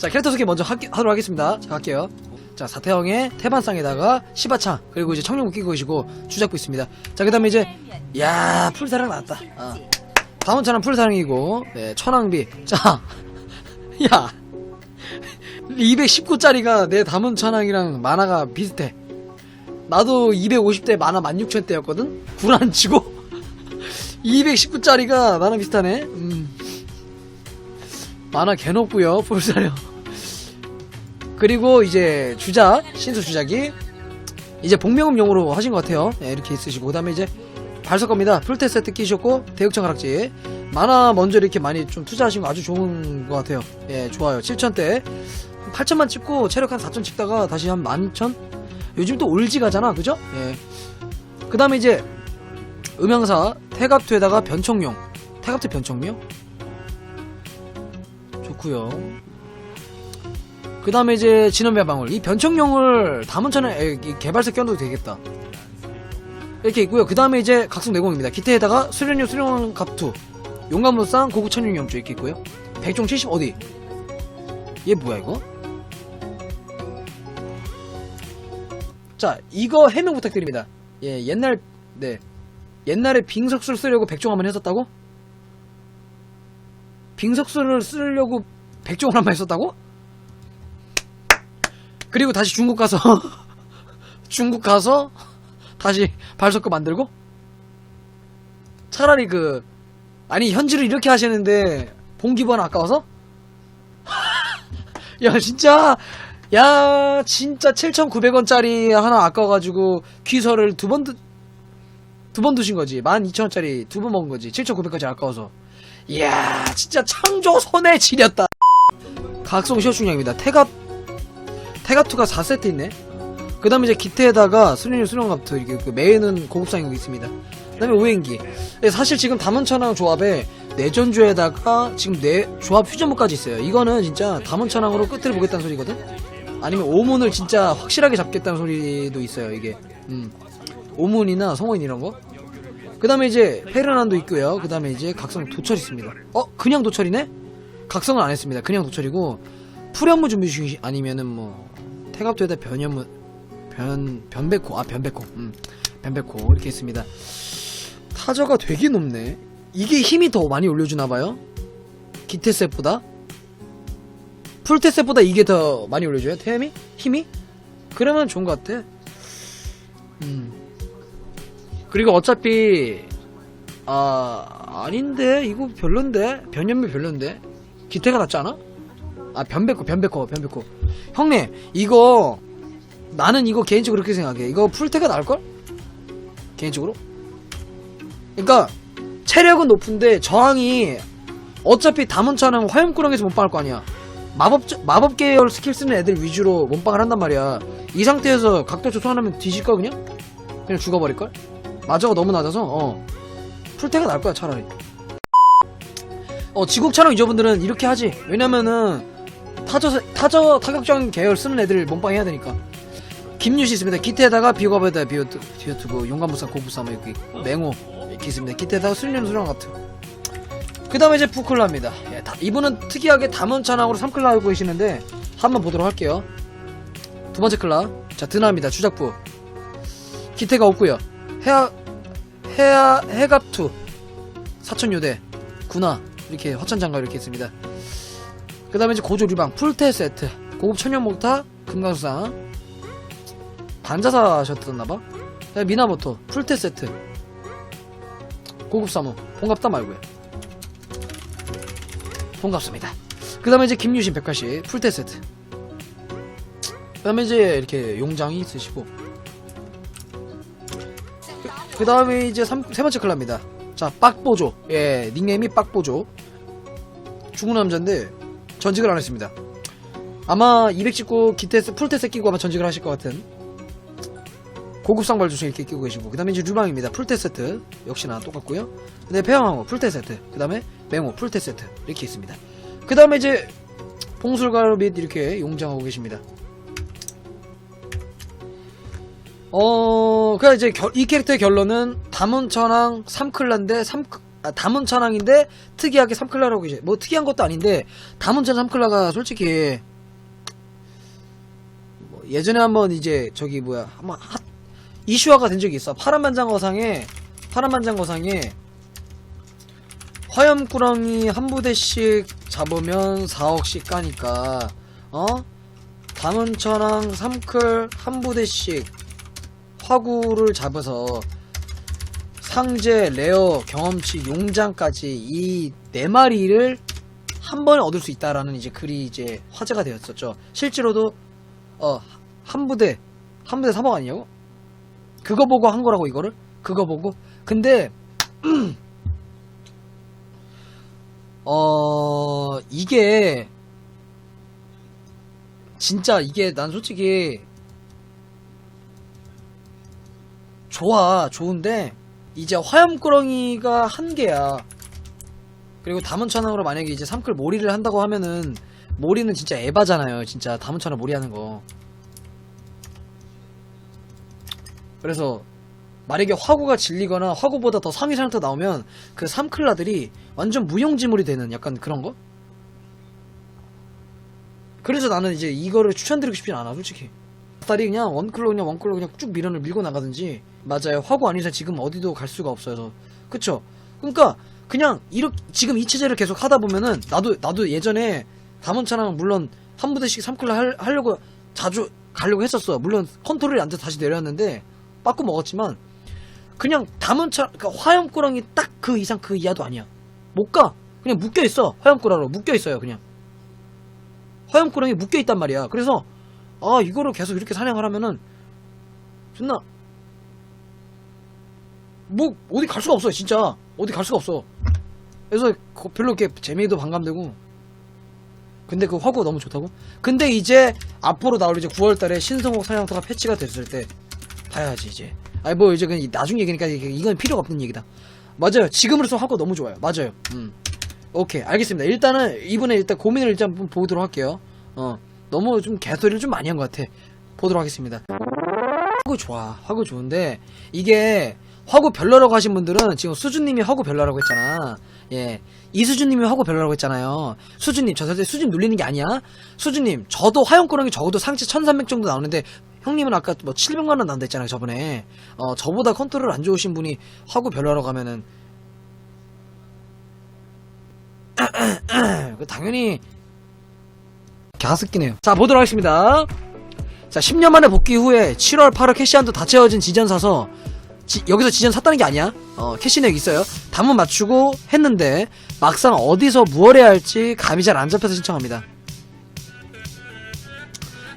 자 캐릭터 소개 먼저 하, 하도록 하겠습니다. 자 갈게요. 자 사태형의 태반상에다가 시바창 그리고 이제 청룡 끼고 계시고 주작부 있습니다. 자 그 다음에 이제 야 풀사랑 나왔다. 아. 다음 차는 풀사랑이고 네, 천왕비. 자야 219짜리가 내 담은 천왕이랑 만화가 비슷해. 나도 250대 만화 16,000대였거든? 구란 치고? 219짜리가 나랑 비슷하네? 음. 만화 개높고요 풀사령. 그리고 이제 주작 신수 주작이 이제 복명음용으로 하신 것 같아요. 네, 이렇게 있으시고 그 다음에 이제 발석 겁니다. 풀테 세트 끼셨고 대육청 가락지. 만화 먼저 이렇게 많이 좀 투자하신 거 아주 좋은 것 같아요. 예 좋아요. 7천대. 8천만 찍고 체력 한 4천 찍다가 다시 한 11,000 요즘 또 올지 가잖아 그죠? 예 그 다음에 이제 음향사 태갑투에다가 변청용. 태갑투 변청용 좋고요. 그 다음에 이제 진원배 방울. 이 변청용을 담은천에 에, 이 개발사 껴도 되겠다. 이렇게 있고요. 그 다음에 이제 각성 내공입니다. 기태에다가 수련용 수련용 갑투 용감무쌍 고급 천용 염주 이렇게 있고요. 백종 70 어디? 얘 뭐야 이거? 자 이거 해명 부탁드립니다. 예 옛날 네. 옛날에 빙석술 쓰려고 백종 한번 했었다고 빙석술을 쓰려고 백종을 한번 했었다고? 그리고 다시 중국 가서 중국 가서 다시 발석거 만들고? 차라리 그 아니 현질을 이렇게 하시는데 봉기번 아까워서? 야 진짜 야 진짜 7,900원짜리 하나 아까워가지고 귀설을 두번 두 번 드신 거지. 12,000원짜리 두 번 먹은 거지. 7,900원짜리 아까워서 이야 진짜 창조 손에 지렸다. 각성 시어 중량입니다. 태갑 태갑투가 4세트 있네? 그 다음에 이제 기태에다가 수련용 수련갑투 이렇게 그 매는 고급상이 있습니다. 그 다음에 오행기. 예, 사실 지금 담원천왕 조합에 내전주에다가 지금 내 조합 휴전무까지 있어요. 이거는 진짜 담원천왕으로 끝을 보겠다는 소리거든? 아니면 오문을 진짜 확실하게 잡겠다는 소리도 있어요 이게. 음. 오문이나 성원 이런 거. 그 다음에 이제 페르난도 있고요. 그 다음에 이제 각성 도철 있습니다. 어? 그냥 도철이네? 각성은 안 했습니다. 그냥 도철이고 풀현무 준비 중이 아니면은 뭐 태갑도에다 변현무 변 변백호 아 변백호 음 변백호 이렇게 있습니다. 타저가 되게 높네. 이게 힘이 더 많이 올려주나 봐요. 기테셋보다 풀테셋보다 이게 더 많이 올려줘요. 템이 힘이 그러면 좋은 것 같아. 음. 그리고 어차피 아 아닌데 이거 별론데 변현미 별론데 기태가 낫지 않아? 아 변백호 변백호 변백호 형님 이거 나는 이거 개인적으로 그렇게 생각해 이거 풀테가 나을걸? 개인적으로 그러니까 체력은 높은데 저항이 어차피 담원차는 화염구렁에서 몸빵할 거 아니야 마법 마법 계열 스킬 쓰는 애들 위주로 몸빵을 한단 말이야 이 상태에서 각도 조성하면 뒤질까 그냥? 그냥 죽어버릴걸? 마저가 너무 낮아서 어. 풀테가 날 거야 차라리. 어 지국 촬영 유저분들은 이렇게 하지. 왜냐면은 타저 타저 타격장 계열 쓰는 애들 몸빵 해야 되니까. 김유시 있습니다. 기태에다가 비거베다 비오트 비오트고 용감무사 고부사 뭐 이렇게 있고, 맹호 이렇게 있습니다. 기태에다가 수련 수련 같은. 그 다음에 이제 부클라입니다. 예, 다- 이분은 특이하게 담원찬왕으로 3클라 알고 계시는데 한번 보도록 할게요. 두 번째 클라. 자 드나입니다. 주작부. 기태가 없고요. 해야 해야 해갑투. 사천요대 군화 이렇게 허천장갑 이렇게 있습니다. 그 다음에 이제 고조 류방 풀테 세트. 고급 천연 목타 금강수상. 반자사 하셨었나봐? 미나모토 풀테 세트. 고급 사무 본갑다 말고요. 본갑습니다. 그 다음에 이제 김유신 백화시 풀테 세트. 그 다음에 이제 이렇게 용장이 있으시고 그 다음에 이제 삼- 세 번째 클라입니다. 자, 빡보조. 예, 닉네임이 빡보조. 중국 남자인데, 전직을 안 했습니다. 아마 219 기테스, 풀테스 끼고 아마 전직을 하실 것 같은. 고급 상발 주신 이렇게 끼고 계시고. 그 다음에 이제 류방입니다. 풀테 세트. 역시나 똑같고요. 그 다음에 폐왕항호 풀테 세트. 그 다음에 맹호 풀테 세트. 이렇게 있습니다. 그 다음에 이제, 봉술가루 및 이렇게 용장하고 계십니다. 어, 그 이제 결- 이 캐릭터의 결론은 담원천왕 3클라인데 3 아, 담원천왕인데 특이하게 3클라라고 이제 뭐 특이한 것도 아닌데 담원천 3클라가 솔직히 예전에 한번 이제 저기 뭐야 한번 핫 이슈화가 된 적이 있어. 파란만장어상에 파란만장어상에 화염꾸러기 한 부대씩 잡으면 4억씩 까니까 어? 담은천왕 3클 한 부대씩 화구를 잡아서 상제, 레어, 경험치, 용장까지 이 네 마리를 한 번에 얻을 수 있다라는 이제 글이 이제 화제가 되었었죠. 실제로도 어 한 부대 한 부대 3억 아니냐고? 그거 보고 한 거라고 이거를? 그거 보고? 근데 어 이게 진짜 이게 난 솔직히 좋아 좋은데 이제 화염꾸러기가 한 개야. 그리고 담은천왕으로 만약에 이제 삼클 몰이를 한다고 하면은 몰이는 진짜 에바잖아요 진짜. 담은천왕 몰이하는 거. 그래서 만약에 화구가 질리거나 화구보다 더 상위 상태 나오면 그 삼클라들이 완전 무용지물이 되는 약간 그런 거? 그래서 나는 이제 이거를 추천드리고 싶진 않아 솔직히. 딸이 그냥 원클로 그냥 원클로 그냥 쭉 밀어를 밀고 나가든지 맞아요. 화구 아닌 이상 지금 어디도 갈 수가 없어서 그쵸? 그러니까 그냥 이렇게 지금 이 체제를 계속 하다 보면은 나도 나도 예전에 담원차랑 물론 한 부대씩 3클로 할, 하려고 자주 가려고 했었어. 물론 컨트롤이 안 돼서 다시 내려왔는데 빠꾸 먹었지만 그냥 담원차 그러니까 화염꾸러기 딱그 이상 그 이하도 아니야. 못 가. 그냥 묶여 있어. 화염꾸러기로. 묶여 있어요 그냥. 화염꾸러기 묶여 있단 말이야. 그래서 아 이거를 계속 이렇게 사냥을 하면은 존나 뭐 어디 갈 수가 없어요 진짜. 어디 갈 수가 없어. 그래서 그 별로 이렇게 재미도 반감되고. 근데 그 화구 너무 좋다고? 근데 이제 앞으로 나올 이제 9월달에 신성옥 사냥터가 패치가 됐을 때 봐야지 이제. 아니 뭐 이제 그냥 나중 얘기니까 이건 필요가 없는 얘기다. 맞아요. 지금으로서 화구 너무 좋아요. 맞아요. 음. 오케이. 알겠습니다. 일단은 이번에 일단 고민을 일단 한번 보도록 할게요. 어. 너무 좀 개소리를 좀 많이 한 것 같아. 보도록 하겠습니다. 화구 좋아. 화구 좋은데 이게 화구 별로라고 하신 분들은 지금 수준님이 화구 별로라고 했잖아. 예. 이수준님이 화구 별로라고 했잖아요. 수준님 저 사실 수준 눌리는 게 아니야. 수준님 저도 화염꾸러기 적어도 상체 1300 정도 나오는데 형님은 아까 뭐 700만원 나온다 했잖아요 저번에. 어 저보다 컨트롤 안 좋으신 분이 화구 별로라고 하면은. 그 당연히 갸스끼네요. 자 보도록 하겠습니다. 자 10년 만에 복귀 후에 7월 8월 캐시한도 다 채워진 지전 사서 지- 여기서 지전 샀다는 게 아니야. 어 캐시 내역 있어요. 단문 맞추고 했는데 막상 어디서 무얼 해야 할지 감이 잘 안 잡혀서 신청합니다.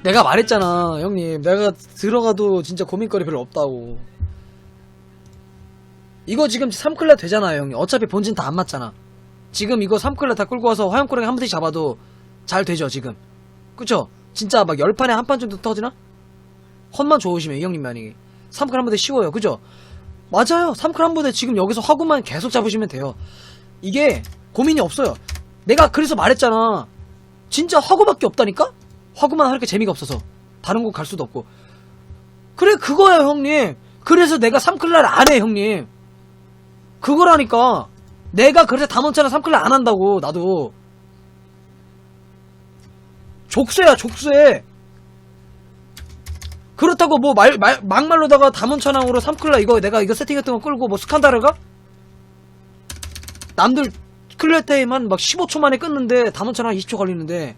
내가 말했잖아 형님. 내가 들어가도 진짜 고민거리 별로 없다고. 이거 지금 3클라 되잖아요 형님. 어차피 본진 다 안 맞잖아. 지금 이거 3클라 다 끌고 와서 화염꾸러기 한 번씩 잡아도 잘 되죠 지금. 그쵸? 진짜 막 열판에 한 판 정도 터지나? 헛만 좋으시면 이 형님 만약에 3클 한 부대 쉬워요. 그죠? 맞아요. 3클 한 부대 지금 여기서 화구만 계속 잡으시면 돼요. 이게 고민이 없어요. 내가 그래서 말했잖아. 진짜 화구밖에 없다니까? 화구만 하니까 재미가 없어서. 다른 곳 갈 수도 없고. 그래 그거야 형님. 그래서 내가 3클라를 안해 형님. 그거라니까. 내가 그래서 담원차랑 3클라 안 한다고 나도. 족쇄야 족쇄 그렇다고 뭐 말, 말, 막말로다가 담원천왕으로 3클라 이거 내가 이거 세팅했던 거 끌고 뭐 스칸다르가? 남들 타임만 막 15초 만에 끊는데 담원천왕 20초 걸리는데.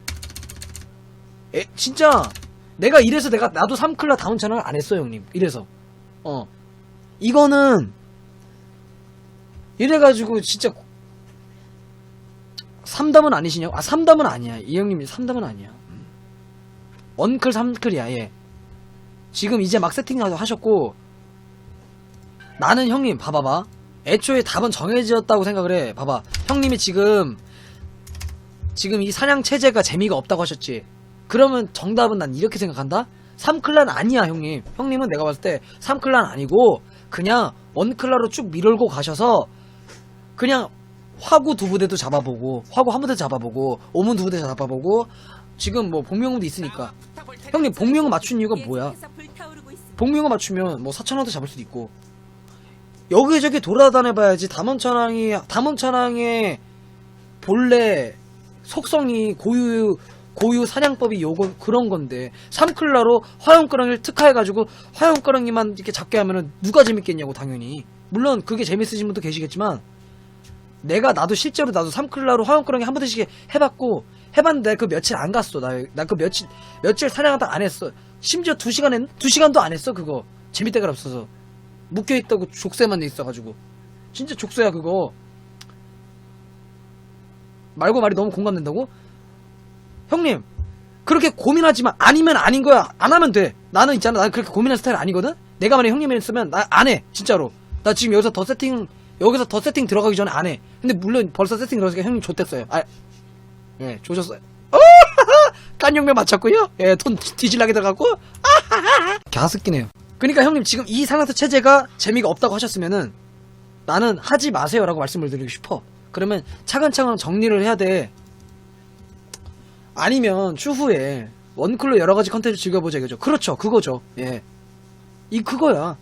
에, 진짜 내가 이래서 내가 나도 3클라 담원천왕을 안 했어 형님. 이래서. 어. 이거는 이래가지고 진짜 3담은 아니시냐고? 아 3담은 아니야. 이 형님이 3담은 아니야. 음. 원클 3클이야 예 지금 이제 막 세팅 하셨고 나는 형님 봐봐봐. 애초에 답은 정해졌다고 생각을 해. 봐봐. 형님이 지금 지금 이 사냥 체제가 재미가 없다고 하셨지. 그러면 정답은 난 이렇게 생각한다? 3클란 아니야 형님. 형님은 내가 봤을 때 3클란 아니고 그냥 원클라로 쭉 밀고 가셔서 그냥 화구 두 부대도 잡아보고 화구 한 부대 잡아보고 오문 두 부대 잡아보고 지금 뭐 복명음도 있으니까. 형님 복명음 맞춘 이유가 뭐야? 복명음 맞추면 뭐 사천원도 잡을 수도 있고. 여기저기 돌아다녀봐야지 담원천왕이 담원천왕의 본래 속성이 고유 고유 사냥법이 요거 그런 건데. 삼클라로 화염가랑이를 특화해가지고 화염가랑이만 이렇게 잡게 하면은 누가 재밌겠냐고 당연히. 물론 그게 재밌으신 분도 계시겠지만 내가 나도 실제로 나도 삼클라로 화염가랑이 한 번씩 해봤고 해봤는데 그 며칠 안 갔어. 나 나 그 며칠 며칠 사냥하다 안 했어. 심지어 두 시간 했, 두 시간도 안 했어 그거. 재밌대가 없어서. 묶여 있다고 족쇄만 돼 있어가지고. 진짜 족쇄야 그거. 말고 말이 너무 공감된다고? 형님 그렇게 고민하지만 아니면 아닌 거야. 안 하면 돼. 나는 있잖아. 나는 그렇게 고민할 스타일 아니거든? 내가 만약 형님이었으면 나 안 해 진짜로. 나 지금 여기서 더 세팅 여기서 더 세팅 들어가기 전에 안 해 근데 물론 벌써 세팅 들어가니까 형님 좋댔어요 아, 예 조졌어요 어, 깐용매 맞췄고요 예 돈 뒤질라게 들어갔고 갸스끼네요 그러니까 형님 지금 이 상한트 체제가 재미가 없다고 하셨으면은 나는 하지 마세요라고 말씀을 드리고 싶어 그러면 차근차근 정리를 해야 돼 아니면 추후에 원클로 여러 가지 컨텐츠 즐겨보자 이거죠. 그렇죠. 그거죠. 예. 이 그거야.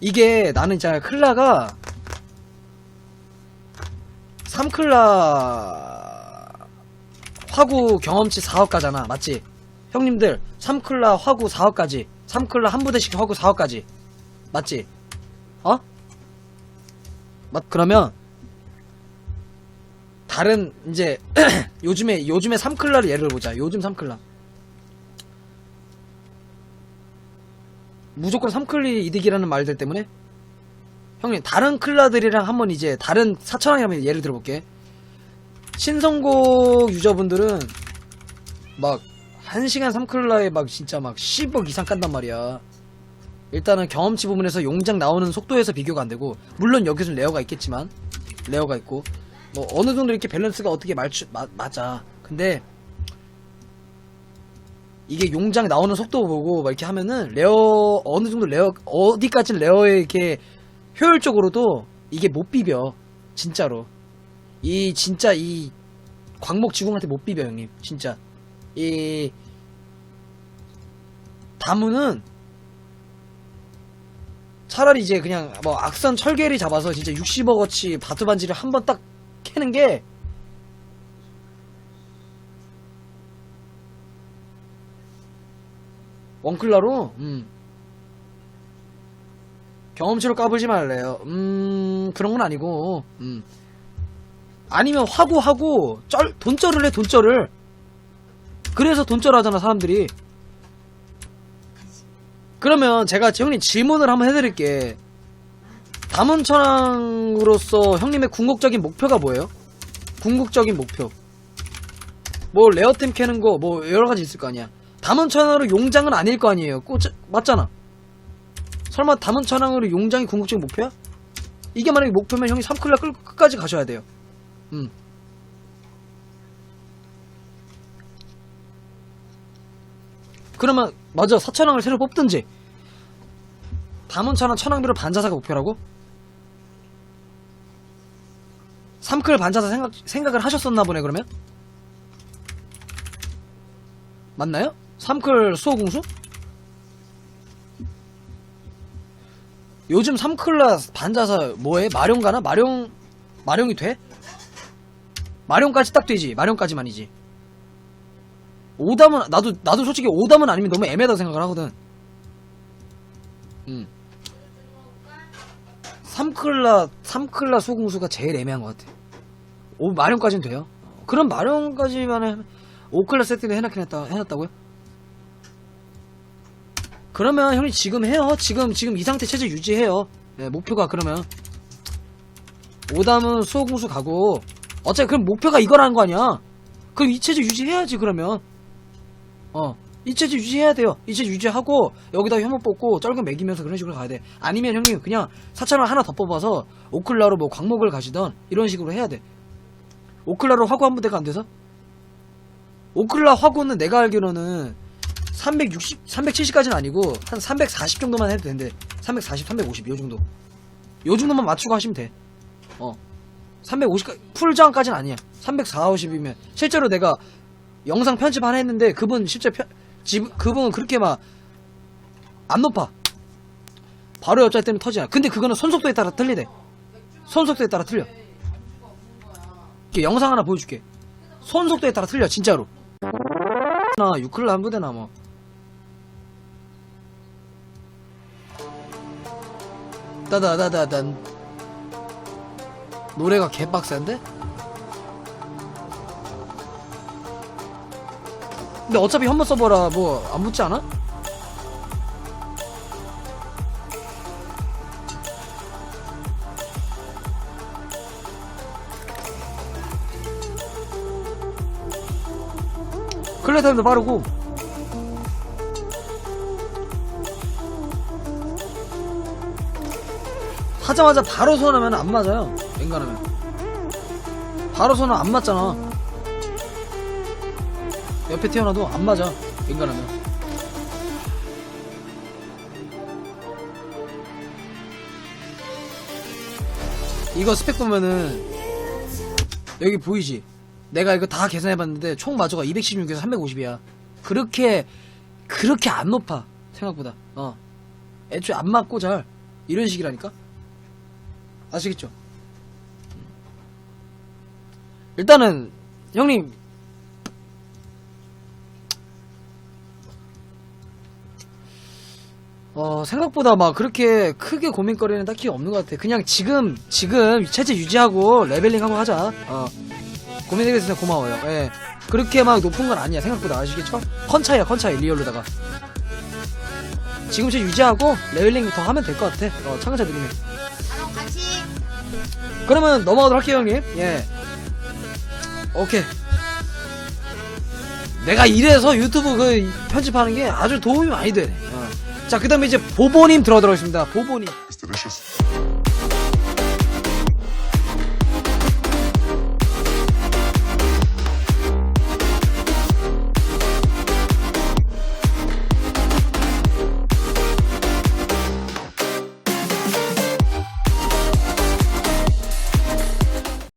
이게 나는 있잖아. 클라가 3클라 화구 경험치 4억가잖아. 맞지? 형님들 3클라 화구 4억까지 3클라 한 부대씩 화구 4억까지 맞지? 어? 맞 그러면 다른 이제 요즘에 요즘에 3클라를 예를 보자. 요즘 3클라. 무조건 3클리 이득이라는 말들 때문에 형님 다른 클라들이랑 한번 이제 다른 4천왕이라면 예를 들어볼게. 신성곡 유저분들은 막 1시간 3클라에 막 진짜 막 10억 이상 깐단 말이야. 일단은 경험치 부분에서 용장 나오는 속도에서 비교가 안 되고 물론 여기서 레어가 있겠지만 레어가 있고 뭐 어느 정도 이렇게 밸런스가 어떻게 맞추, 마, 맞아. 근데 이게 용장 나오는 속도 보고 막 이렇게 하면은 레어 어느 정도 레어 어디까지 레어에 이렇게 효율적으로도 이게 못 비벼. 진짜로. 이 진짜 이 광목 지공한테 못 비벼 형님. 진짜. 이 다무는 차라리 이제 그냥 뭐 악선 철개를 잡아서 진짜 60억어치 바트 반지를 한 번 딱 캐는 게 원클라로 음. 경험치로 까불지 말래요. 음 그런 건 아니고 음. 아니면 화구하고 쩔 돈쩔을 해 돈쩔을 그래서 돈쩔 하잖아 사람들이 그러면 제가 형님 질문을 한번 해드릴게 담원천왕으로서 형님의 궁극적인 목표가 뭐예요? 궁극적인 목표 뭐 레어템 캐는 거 뭐 여러가지 있을 거 아니야 담원천왕으로 용장은 아닐 거 아니에요 꽂 맞잖아 설마 담원천왕으로 용장이 궁극적인 목표야? 이게 만약에 목표면 형이 3클라 끌고 끝까지 가셔야 돼요 음. 그러면 맞아 사천왕을 새로 뽑든지 담원천왕 천왕비로 반자사가 목표라고? 3클 반자사 생각, 생각을 하셨었나 보네 그러면? 맞나요? 3클 수호공수? 요즘 3클라 반자사 뭐해? 마룡 가나? 마룡 마룡이 돼? 마룡까지 딱 되지 마룡까지만이지 오담은 나도 나도 솔직히 오담은 아니면 너무 애매하다고 생각을 하거든 음. 3클라 3클라 소공수가 제일 애매한 것 같아 오 마룡까지는 돼요 그럼 마룡까지만 해 5클라 세팅을 해놨긴 했다 해놨다고요? 그러면 형님 지금 해요 지금 지금 이 상태 체제 유지해요 네, 목표가 그러면 오담은 수호공수 가고 어차피 그럼 목표가 이거라는 거 아니야 그럼 이 체제 유지해야지 그러면 어, 이 체제 유지해야 돼요. 이 체제 유지하고 여기다 혐오 뽑고 쩔금 매기면서 그런 식으로 가야 돼. 아니면 형님 그냥 사찰을 하나 더 뽑아서 오클라로 뭐 광목을 가시던 이런 식으로 해야 돼. 오클라로 화구 한 부대가 안 돼서? 오클라 화구는 내가 알기로는 360, 370까지는 아니고 한 340 정도만 해도 된대. 340, 350, 요 정도. 요 정도만 맞추고 하시면 돼. 어. 350, 풀장까지는 아니야. 340, 50이면 실제로 내가 영상 편집 하나 했는데 그분 실제 편, 집, 그분은 그렇게 막 안 높아. 바로 여자 때문에 터지나. 근데 그거는 손속도에 따라 틀리대. 손속도에 따라 틀려. 이렇게 영상 하나 보여줄게. 손 속도에 따라 틀려 진짜로 나 유클라 한 부대나 뭐 따다다다단 노래가 개빡센데? 근데 어차피 현무 서버라 뭐 안 붙지 않아? 클레 타임도 빠르고 하자마자 바로 선하면 안 맞아요 앵간하면 바로 선은 안 맞잖아 옆에 태어나도 안 맞아 앵간하면 이거 스펙 보면은 여기 보이지? 내가 이거 다 계산해봤는데 총 마저가 216에서 350이야. 그렇게 그렇게 안 높아 생각보다. 어. 애초에 안 맞고 잘 이런 식이라니까. 아시겠죠? 일단은 형님 어 생각보다 막 그렇게 크게 고민거리는 딱히 없는 것 같아. 그냥 지금 지금 체제 유지하고 레벨링하고 하자. 어. 고민해주셔서 고마워요. 예. 그렇게 막 높은 건 아니야, 생각보다. 아시겠죠? 컨 차이야, 컨 차이, 리얼로다가. 지금 저 유지하고, 레벨링 더 하면 될 것 같아. 어, 참가자 느낌이. 바로 같이 그러면 넘어가도록 할게요, 형님. 예. 오케이. 내가 이래서 유튜브 그 편집하는 게 아주 도움이 많이 되네. 어. 자, 그 다음에 이제 보보님 들어가도록 하겠습니다. 보보님.